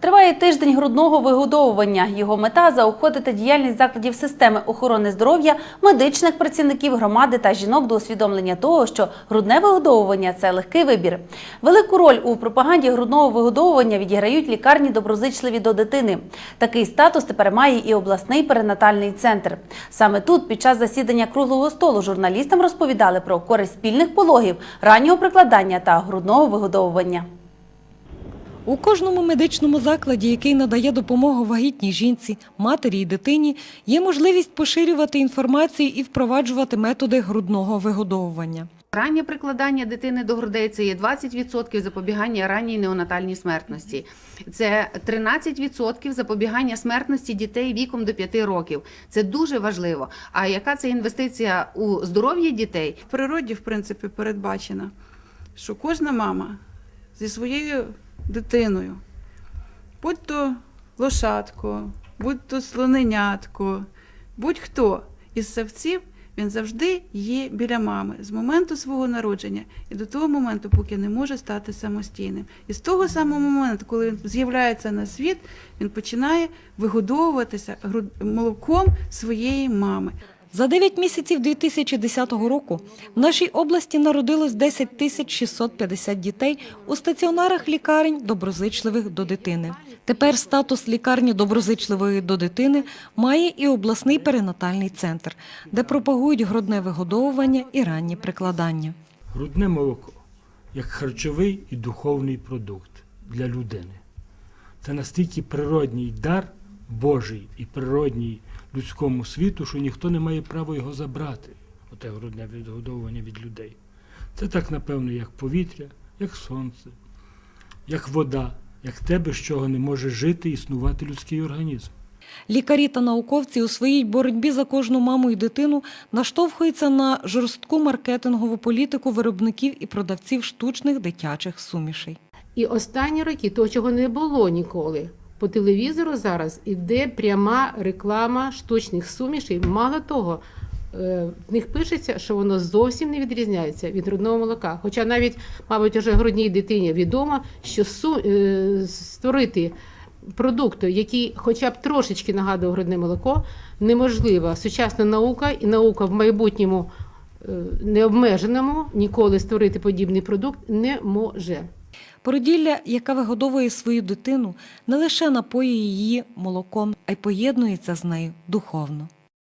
Триває тиждень грудного вигодовування. Його мета заохотити діяльність закладів системи охорони здоров'я, медичних працівників громади та жінок до усвідомлення того, що грудне вигодовування це легкий вибір. Велику роль у пропаганді грудного вигодовування відіграють лікарні доброзичливі до дитини. Такий статус тепер має і обласний перинатальний центр. Саме тут, під час засідання круглого столу, журналістам розповідали про користь спільних пологів, раннього прикладання та грудного вигодовування. У кожному медичному закладі, який надає допомогу вагітній жінці, матері і дитині, є можливість поширювати інформацію і впроваджувати методи грудного вигодовування. Раннє прикладання дитини до грудей це є 20% запобігання ранньої неонатальній смертності. Це 13% запобігання смертності дітей віком до 5 років. Це дуже важливо. А яка це інвестиція у здоров'я дітей? В природі, в принципі, передбачено, що кожна мама зі своєю дитиною, будь то лошадко, будь то слоненятко, будь-хто із савців, він завжди є біля мами з моменту свого народження і до того моменту, поки не може стати самостійним. І з того самого моменту, коли він з'являється на світ, він починає вигодовуватися молоком своєї мами. За 9 місяців 2010 року в нашій області народилось 10 тисяч 650 дітей у стаціонарах лікарень доброзичливих до дитини. Тепер статус лікарні доброзичливої до дитини має і обласний перинатальний центр, де пропагують грудне вигодовування і раннє прикладання. Грудне молоко як харчовий і духовний продукт для людини. Це настільки природній дар Божий і природній людському світу, що ніхто не має права його забрати, оте грудне відгодовування від людей. Це так, напевно, як повітря, як сонце, як вода, як те, без чого не може жити і існувати людський організм. Лікарі та науковці у своїй боротьбі за кожну маму і дитину наштовхуються на жорстку маркетингову політику виробників і продавців штучних дитячих сумішей. І останні роки, того, чого не було ніколи. По телевізору зараз іде пряма реклама штучних сумішей. Мало того, е, в них пишеться, що воно зовсім не відрізняється від грудного молока. Хоча навіть, мабуть, уже грудній дитині відомо, що су- е, створити продукт, який хоча б трошечки нагадує грудне молоко, неможливо. Сучасна наука і наука в майбутньому е, необмеженому ніколи створити подібний продукт не може. Породілля, яка вигодовує свою дитину, не лише напоює її молоком, а й поєднується з нею духовно.